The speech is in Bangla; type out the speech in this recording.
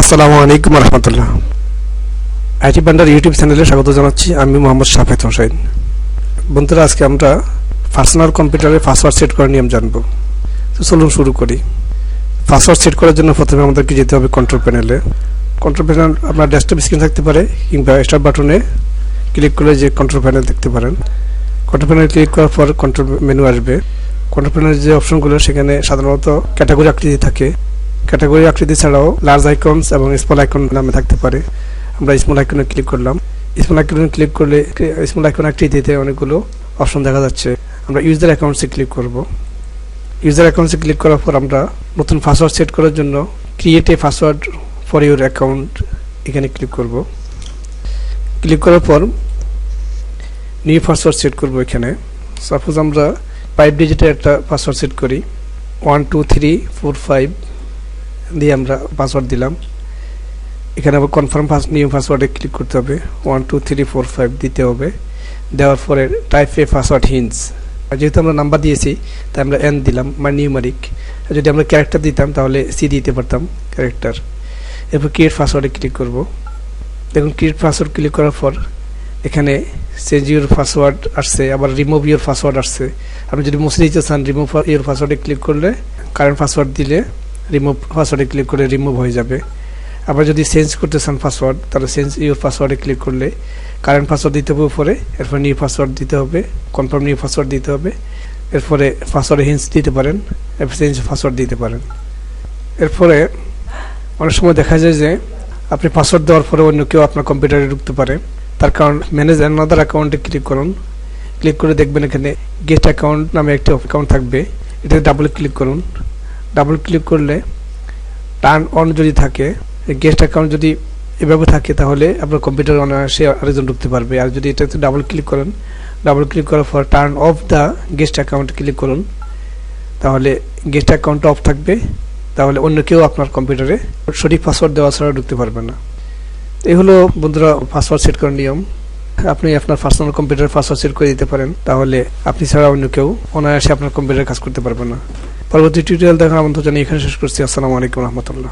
আসসালামু আলাইকুম রহমতুল্লাহ। আইটি বান্ডার ইউটিউব চ্যানেলে স্বাগত জানাচ্ছি। আমি মোহাম্মদ শাফেদ হোসেন। বন্ধুরা, আজকে আমরা পার্সোনাল কম্পিউটারে পাসওয়ার্ড সেট করার নিয়ম জানব। তো চলুন শুরু করি। পাসওয়ার্ড সেট করার জন্য প্রথমে আমাদেরকে যেতে হবে কন্ট্রোল প্যানেলে কন্ট্রোল প্যানেল আপনার ডেস্কটপ স্ক্রিন থাকতে পারে কিংবা স্টার্ট বাটনে ক্লিক করলে যে কন্ট্রোল প্যানেল দেখতে পারেন। কন্ট্রোল প্যানেল ক্লিক করার পর কন্ট্রোল মেনু আসবে। কন্ট্রোল প্যানেলের যে অপশনগুলো সেখানে সাধারণত ক্যাটাগরি আকৃতি থাকে। ক্যাটাগরি আকৃতি ছাড়াও লার্জ আইকনস এবং স্মল আইকন নামে থাকতে পারে। আমরা স্মল আইকনে ক্লিক করলাম। স্মল আইকনে ক্লিক করলে স্মল আইকন আকৃতিতে অনেকগুলো অপশন দেখা যাচ্ছে। আমরা ইউজার অ্যাকাউন্টসে ক্লিক করব। ইউজার অ্যাকাউন্টসে ক্লিক করার পর আমরা নতুন পাসওয়ার্ড সেট করার জন্য create a password for your account এখানে ক্লিক করব। ক্লিক করার পর নিউ পাসওয়ার্ড সেট করব এখানে। সাপোজ আমরা ফাইভ ডিজিটের একটা পাসওয়ার্ড সেট করি। One two three four five দিয়ে আমরা পাসওয়ার্ড দিলাম। এখানে আবার কনফার্ম নিউ পাসওয়ার্ডে ক্লিক করতে হবে। One two three four five দিতে হবে। দেওয়ার পরে টাইপ এ পাসওয়ার্ড হিন্স যেহেতু আমরা নাম্বার দিয়েছি, তাই আমরা এন দিলাম মানে নিউমারিক যদি আমরা ক্যারেক্টার দিতাম, তাহলে সি দিতে পারতাম ক্যারেক্টার এরপর ক্রিয়েট পাসওয়ার্ডে ক্লিক করব। দেখুন ক্রিয়েট পাসওয়ার্ড ক্লিক করার পর এখানে চেঞ্জ ইউর পাসওয়ার্ড আসছে, আবার রিমুভ ইউর পাসওয়ার্ড আসছে। আপনি যদি মুছে দিতে চান রিমুভ ইউর পাসওয়ার্ডে ক্লিক করলে কারেন্ট পাসওয়ার্ড দিলে রিমুভ পাসওয়ার্ডে ক্লিক করে রিমুভ হয়ে যাবে। আবার যদি চেঞ্জ করতে চান পাসওয়ার্ড তাহলে চেঞ্জ ইউর পাসওয়ার্ডে ক্লিক করলে কারেন্ট পাসওয়ার্ড দিতে হবে উপরে, এরপর নিউ পাসওয়ার্ড দিতে হবে কনফার্ম নিউ পাসওয়ার্ড দিতে হবে, এরপরে পাসওয়ার্ডে হিন্স দিতে পারেন, এরপর চেঞ্জ পাসওয়ার্ড দিতে পারেন। এরপরে অনেক সময় দেখা যায় যে আপনি পাসওয়ার্ড দেওয়ার পরে অন্য কেউ আপনার কম্পিউটারে ঢুকতে পারে। তার কারণ ম্যানেজ অ্যানাদার অ্যাকাউন্টে ক্লিক করুন। ক্লিক করে দেখবেন এখানে গেট অ্যাকাউন্ট নামে একটি অ্যাকাউন্ট থাকবে। এটাতে ডাবল ক্লিক করুন। ডাবল ক্লিক করলে টার্ন অন যদি থাকে গেস্ট অ্যাকাউন্ট যদি এভাবে থাকে তাহলে আপনার কম্পিউটার অনায়াসে আরেকজন ঢুকতে পারবে। আর যদি এটাতে ডাবল ক্লিক করেন ডাবল ক্লিক করার পর turn off the guest account click করুন। তাহলে গেস্ট অ্যাকাউন্ট অফ থাকবে। তাহলে অন্য কেউ আপনার কম্পিউটারে সঠিক পাসওয়ার্ড দেওয়া ছাড়া ঢুকতে পারবে না। এই হলো বন্ধুরা পাসওয়ার্ড সেট করার নিয়ম। আপনি আপনার পার্সোনাল কম্পিউটার পাসওয়ার্ড সেট করে দিতে পারেন। তাহলে আপনি ছাড়া অন্য কেউ অনায়াসে আপনার কম্পিউটারে কাজ করতে পারবে না। পরবর্তী টিউটোরিয়াল দেখার আমন্ত্রণ জানিয়ে এখানে শেষ করছি। আসসালামু আলাইকুম রহমতুল্লাহ।